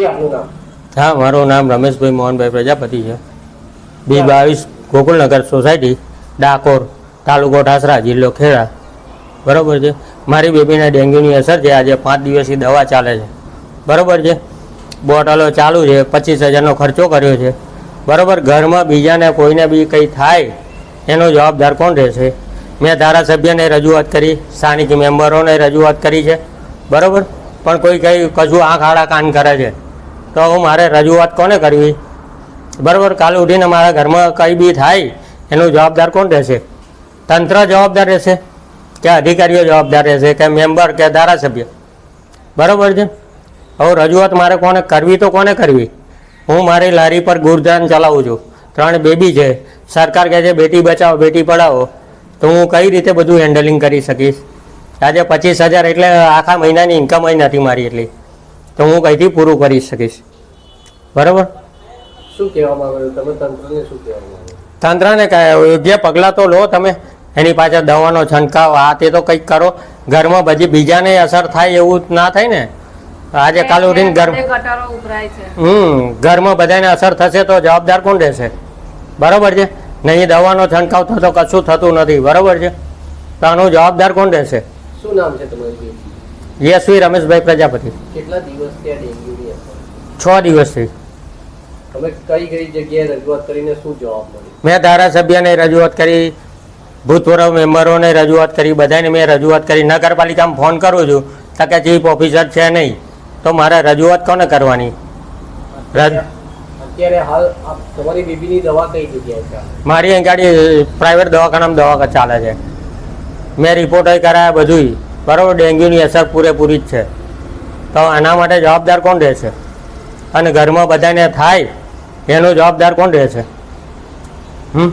જી આપનું નામ હા મારું નામ રમેશભાઈ મોહનભાઈ પ્રજાપતિ છે. બી બાવીસ ગોકુલનગર સોસાયટી ડાકોર તાલુકો ઠાસરા જિલ્લો ખેડા. બરાબર છે? મારી બેબીને ડેન્ગ્યુની અસર છે. આજે પાંચ દિવસથી દવા ચાલે છે. બરાબર છે? બોટલો ચાલુ છે. પચીસ હજારનો ખર્ચો કર્યો છે. બરાબર? ઘરમાં બીજાને કોઈને બી કંઈ થાય એનો જવાબદાર કોણ રહેશે? મેં ધારાસભ્યને રજૂઆત કરી સ્થાનિક મેમ્બરોને રજૂઆત કરી છે. બરાબર? પણ કોઈ કંઈ કશું આંખ આડા કાન કરે છે. તો મારે રજૂઆત કોને કરવી? બરાબર, કાલે ઉઠીને મારા ઘરમાં કંઈ બી થાય, એનો જવાબદાર કોણ રહેશે? તંત્ર જવાબદાર રહેશે કે અધિકારીઓ જવાબદાર રહેશે કે મેમ્બર કે ધારાસભ્ય? બરાબર છે? હવે રજૂઆત મારે કોને કરવી તો કોને કરવી? હું મારી લારી પર ગુરધાન ચલાવું છું. ત્રણ બેબી છે. સરકાર કહે છે, બેટી બચાવો, બેટી પઢાવો. તો હું કઈ રીતે બધું હેન્ડલિંગ કરી શકીશ? આજે પચીસ હજાર એટલે આખા મહિનાની ઇન્કમ નથી મારી એટલી. તો હું કઈથી પૂરું કરી શકીશ? બરાબર? શું કહેવા માંગો તમે તંત્રને શું તંત્રને યોગ્ય પગલાં તો લો તમે. એની પાછળ દવાનો છંટકાવ આ તે તો કંઈક કરો. ઘરમાં બધી બીજાને અસર થાય એવું ના થાય ને? આજે કાલ ઉઠીને ઘર હમ ઘરમાં બધાને અસર થશે તો જવાબદાર કોણ રહેશે? બરાબર છે? નહીં દવાનો છંટકાવ થતો કશું થતું નથી. બરાબર છે? તો આનું જવાબદાર કોણ રહેશે? શું નામ છે તમારી? યશવી રમેશભાઈ પ્રજાપતિ. કેટલા દિવસ આ ડેન્ગ્યુની છ દિવસથી. તમે કઈ કઈ જગ્યાએ રજૂઆત કરીને શું જવાબ મળ્યો? મેં ધારાસભ્યને રજૂઆત કરી ભૂતપૂર્વ મેમ્બરોને રજૂઆત કરી બધાને મેં રજૂઆત કરી. નગરપાલિકામાં ફોન કરું છું તો કે ચીફ ઓફિસર છે નહીં તો મારે રજૂઆત કોને કરવાની? અત્યારે હાલ તમારી બીબીની દવા કઈ જગ્યાએ છે મારી અહીં ગાડી પ્રાઇવેટ દવાખાનામાં દવા ચાલે છે. મેં રિપોર્ટ કરાયા બધુંય. બરાબર, ડેન્ગ્યુની અસર પૂરેપૂરી જ છે. તો આના માટે જવાબદાર કોણ રહેશે? અને ઘરમાં બધાને થાય, એનો જવાબદાર કોણ રહેશે? હમ?